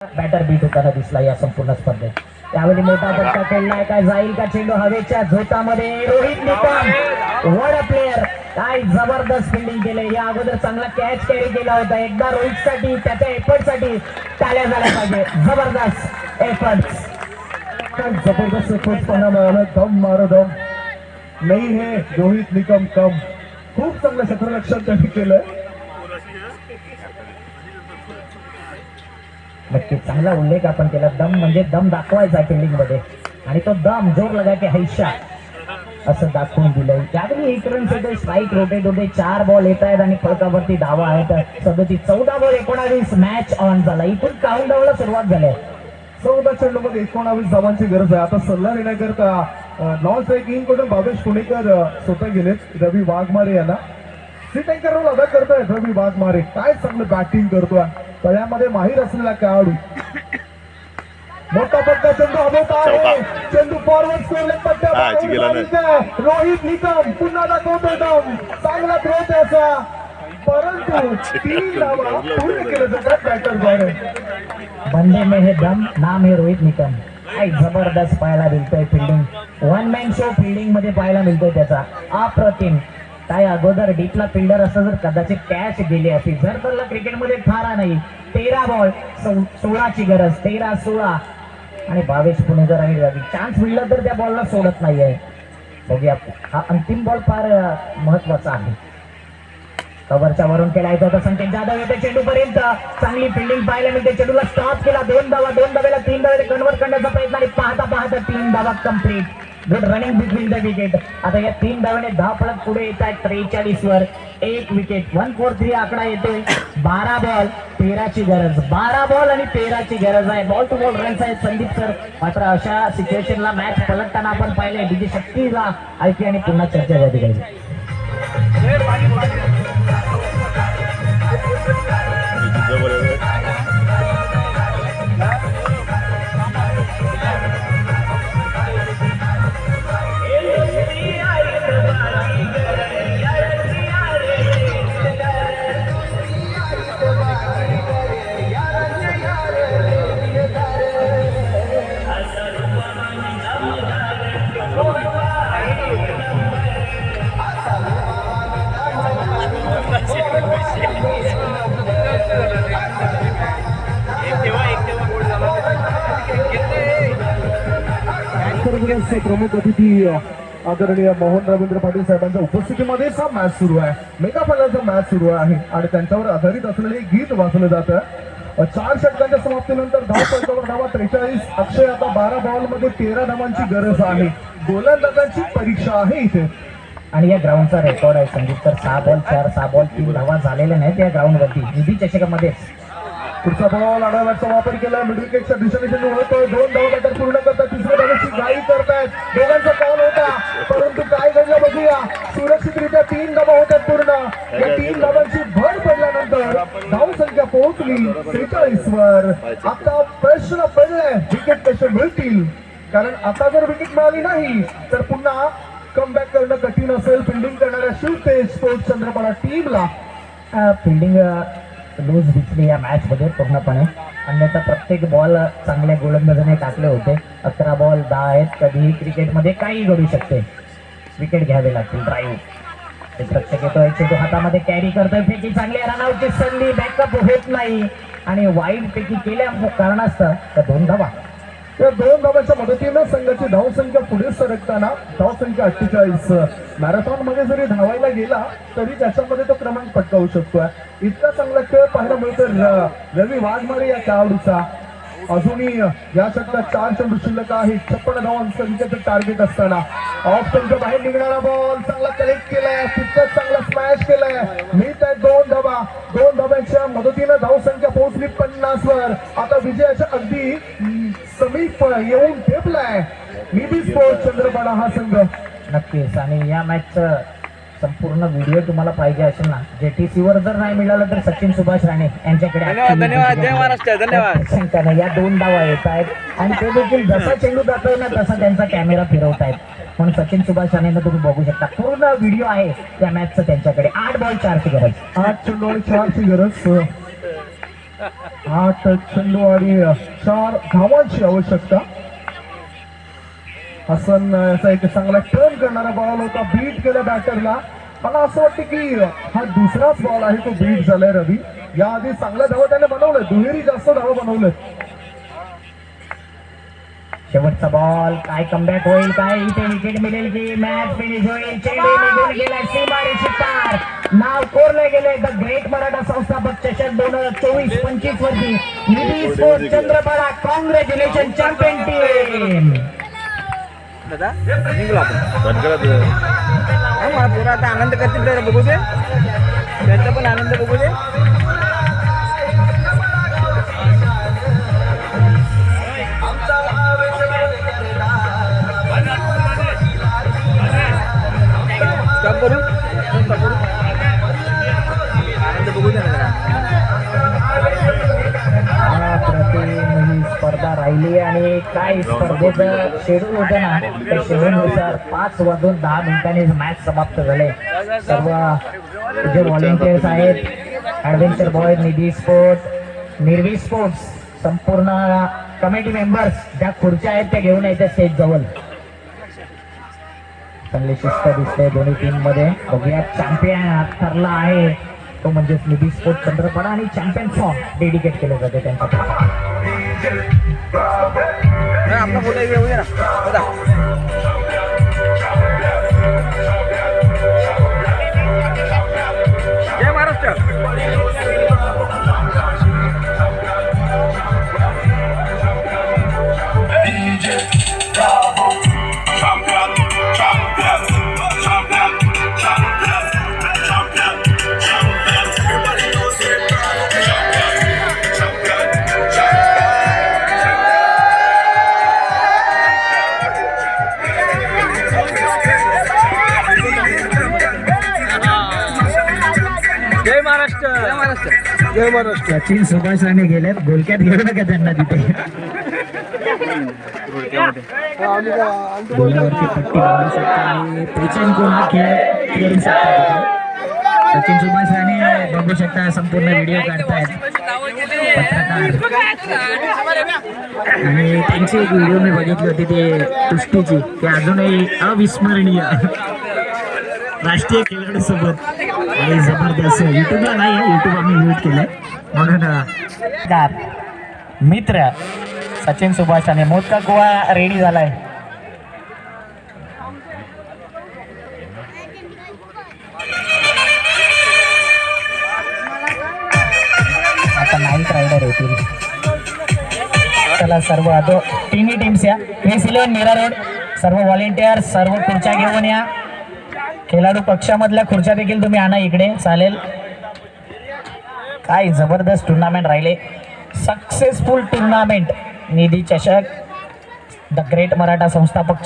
Batter bit होताना दिसला या संपूर्ण स्पर्धेत. त्यावेळी मोठा धक्का खेळलाय काय जाईल का चेंडू हवेच्या झोतामध्ये? रोहित निकम वर प्लेअर काय जबरदस्त फिल्डिंग केले या अगोदर चांगला कॅच कॅरी केला होता. एकदा रोहित साठी त्याच्या एफर्टसाठी टाळ्या झाल्या पाहिजे. जबरदस्त एफर्ट जबरदस्त एफर्ट्सपणा मिळालं. दम मारो दम. नाही हे रोहित निकम कम. खूप चांगलं क्षेत्ररक्षण त्यांनी केलंय. नक्की चांगला उल्लेख आपण केला. दम म्हणजे दम दाखवायचा फिल्डिंगमध्ये आणि तो दम जोर लगा की हैशा असं दाखवून दिलं त्यावेळी एक रन सध्या स्ट्राईक रोटेट होते चार बॉल येत आहेत आणि फळकावरती धावा आहेत. सध्याची चौदा बॉल एकोणावीस मॅच ऑन झाला. इथून काउंट डाऊनला सुरुवात झाली. चौदा चेंडूमध्ये एकोणावीस धावांची गरज आहे. आता सल्ला देण्याकरता नॉन स्ट्रायकिंगकडून भावेश पुणेकर स्वतः गेलेत. रवी वाघमारे यांना. सीट अँकर रोल अदा करतायत रवी वाघमारे काय चांगलं बॅटिंग करतोय तळ्यामध्ये माहीर असलेला खेळाडू मोठा पत्ता चेंडू हवेत आहे चेंडू फॉरवर्ड स्कोरले पट्ट्या रोहित निकम पुन्हा दाखवतोय दम चांगला थ्रो त्याचा परंतु तीन धावा पूर्ण केलं जातात बॅटरद्वारे बंदे में है दम नाम है रोहित निकम काय जबरदस्त पाहायला मिळतोय फिल्डिंग वन मॅन शो फिल्डिंगमध्ये पाहायला मिळतोय त्याचा अप्रतिम काय अगोदर डीपला फिल्डर असं जर कदाचित कॅच गेली असती जर त्याला क्रिकेटमध्ये फारा नाही तेरा बॉल सोळाची गरज तेरा सोळा. आणि भावेश पुणेकर आणि रवी चान्स मिळला तर त्या बॉलला सोडत नाहीये. बघूया. हा अंतिम बॉल फार महत्त्वाचा आहे. कव्हरच्या वरून केला येतो होता संकेत जाधव. येते चेंडूपर्यंत. चांगली फिल्डिंग पाहायला मिळते. चेंडूला स्टॉप केला. दोन धावा दोन धावेला तीन धावे कन्वर्ट करण्याचा प्रयत्न आणि पाहता पाहता तीन धावा complete good running between the wicket आता या तीन धाव्याने दहा पळत पुढे येत आहेत त्रेचाळीस वर एक विकेट वन फोर थ्री आकडा येतोय. बारा बॉल तेराची गरज. बारा बॉल आणि तेराची गरज आहे. बॉल टू बॉल रन्स आहेत. संदीप सर मात्र अशा सिच्युएशनला मॅच पलटताना आपण पाहिले डीजे शक्तीला ऐकी आणि पुन्हा चर्चा झाली पाहिजे सर्वचे प्रमुख अतिथी आदरणीय मोहन रवींद्र पाटील साहेबांच्या उपस्थितीमध्ये हा मॅच सुरू आहे. मेगा फलाचा मॅच सुरू आहे आणि त्यांच्यावर आधारित असलेले गीत वाचलं जात. चार षटकांच्या समाप्तीनंतर धाव फलकावर धावा त्रेचाळीस अक्षय आता बारा बॉलमध्ये तेरा धावांची गरज आहे. गोलंदाजांची परीक्षा आहे इथे. आणि या ग्राउंडचा रेकॉर्ड आहे संगीत तर सहा बॉल चार सहा बॉल तीन धावा झालेल्या नाहीत या ग्राउंडवरती निधी चषकामध्येच पुढचा बॉल आढाव्याचा वापर केला मिडल केकच्या दिशेने होतोय दोन धाव बॅटर पूर्ण करतात. तिसऱ्या धावेची घाई करतायत. दोघांचा कॉल होता. परंतु काय घडलं बघूया. सुरक्षितरित्या तीन धावा होत्या पूर्ण. या तीन धावांची भर पडल्यानंतर धाव संख्या पोहोचली त्रेचाळीस वर आता प्रश्न पडलाय. विकेट कसे मिळतील? कारण आता जर विकेट मिळाली नाही तर पुन्हा कमबॅक करणं कठीण असेल. फिल्डिंग करणाऱ्या शिवतेज स्पोर्ट्स चंद्रपाडा टीमला फिल्डिंग लूज दिसली या मॅचमध्ये पूर्णपणे. अन्यथा प्रत्येक बॉल चांगल्या गोलंदाजाने टाकले होते. अकरा बॉल दहा आहेत. कधीही क्रिकेटमध्ये काही घडू शकते. विकेट घ्यावे लागतील. ड्राईव्ह प्रत्येक येतो. येतोय चेंडू हातामध्ये कॅरी करतोय. फेकी चांगली रनआउटची संधी बॅकअप होत नाही. आणि वाईट पैकी केल्या कारणास्तव तर दोन धावा. या दोन धावांच्या मदतीनं संघाची धावसंख्या पुढे सरकताना धावसंख्या अठ्ठेचाळीस. मॅरेथॉनमध्ये जरी धावायला गेला तरी त्याच्यामध्ये तो क्रमांक पटकावू शकतोय. इतका चांगला खेळ पाहायला मिळतो रवी वाघमारे या खेळाडूचा. अजूनही या षटकात चार चेंडू शिल्लक आहे. छप्पन धावांचं टार्गेट असताना. ऑफ संख्या बाहेर निघणारा बॉल चांगला कलेक्ट केलाय. तितकंच चांगला स्मॅश केलाय. मी त्या दोन धावा. दोन धाब्यांच्या मदतीनं धावसंख्या पोहोचली पन्नास वर आता विजयाच्या अगदी समीप येऊन ठेपलाय. निधी स्पोर्ट चंद्रपाडा हा संघ. नक्कीच. आणि या मॅचचं संपूर्ण व्हिडिओ तुम्हाला पाहिजे असेल ना. JTC वर जर नाही मिळालं तर सचिन सुभाष राणे यांच्याकडे धन्यवाद, धन्यवाद. जय महाराष्ट्र, धन्यवाद. शंका नाही या दोन धावा येत आहेत. आणि ते देखील जसा चेंडू जातोय ना तसा त्यांचा कॅमेरा फिरवतायत म्हणून सचिन सुभाष राणेंना तुम्ही बघू शकता. पूर्ण व्हिडिओ आहे त्या मॅचचं त्यांच्याकडे. आठ बॉल चारची गरज. आठ चेंडू आणि चारची गरज. आठ चेंडू आणि चार धावांची आवश्यकता. हसन याचा एक चांगला टर्न करणारा बॉल होता बीट केला बॅटरला मला असं वाटतं की हा दुसराच बॉल आहे तो बीट झालाय रवी. याआधी चांगल्या धावा त्याने बनवलंय दुहेरी जास्त धावा बनवलंय शेवटचा बॉल काय कमबॅक होईल काय इथे विकेट मिळेल की मॅच फिनिश होईल? चेंडू निघून गेला सीमारेषी पार. नाव कोरले गेले द ग्रेट मराठा संस्थापक चषक दोन हजार चोवीस पंचवीस वरती Nidhi sport Chandrapada congratulation champion team. आता आनंद करतील बघू दे. त्यांचा पण आनंद बघू दे. राहिली आणि काय स्पर्धेचं शेड्यूल होतं ना त्या शेड्यूलनुसार पाच वाजून दहा मिनिटांनी मॅच समाप्त झाले. सर्व जे व्हॉलेंटियर्स आहेत adventure boy Nidhi sport Nirvi sports संपूर्ण कमिटी मेंबर्स ज्या खुर्च्या आहेत त्या घेऊन यायच्या स्टेज जवळ. चांगली शिस्त दिसते दोन्ही टीममध्ये. बघूया चॅम्पियन ठरला आहे. तो म्हणजेच निधी स्पोर्ट चंद्रपाडा आणि चॅम्पियन फॉर्म डेडिकेट केलं जाते त्यांच्याकडे नाही, आपला फोटो एक येऊ दे ना दादा जय जय महाराष्ट्र. सचिन सुभाष राणे गेलेत. गोलक्यात घेऊ नका त्यांना तिथे. गोलावरती पट्टी बांधू शकता आणि पेचन कोण हा खेळ खेळू शकता तिथे. सचिन सुभाष राणे बघू शकता संपूर्ण व्हिडिओ काढतायत. पत्रकार आणि त्यांची एक व्हिडिओ मी बघितली होती ते कुस्तीची ती अजूनही अविस्मरणीय. राष्ट्रीय खेळाडू सोबत आणि जबरदस्त युट्यूबला नाही युट्यूब आम्ही म्यूट केलंय. म्हणून मित्र सचिन सुभाष आणि मोदका गोवा रेडी झालाय. आता नाईट रायडर होतील चला सर्व अदो तिन्ही टीम्स या. क्रिस इलेव्हन मीरा रोड सर्व व्हॉलेंटियर सर्व खुर्च्या घेऊन या. खेळाडू पक्षामधल्या खुर्च्या देखील तुम्ही आणा इकडे. चालेल. काय जबरदस्त टुर्नामेंट राहिले. सक्सेसफुल टुर्नामेंट निधी चषक. द ग्रेट मराठा संस्थापक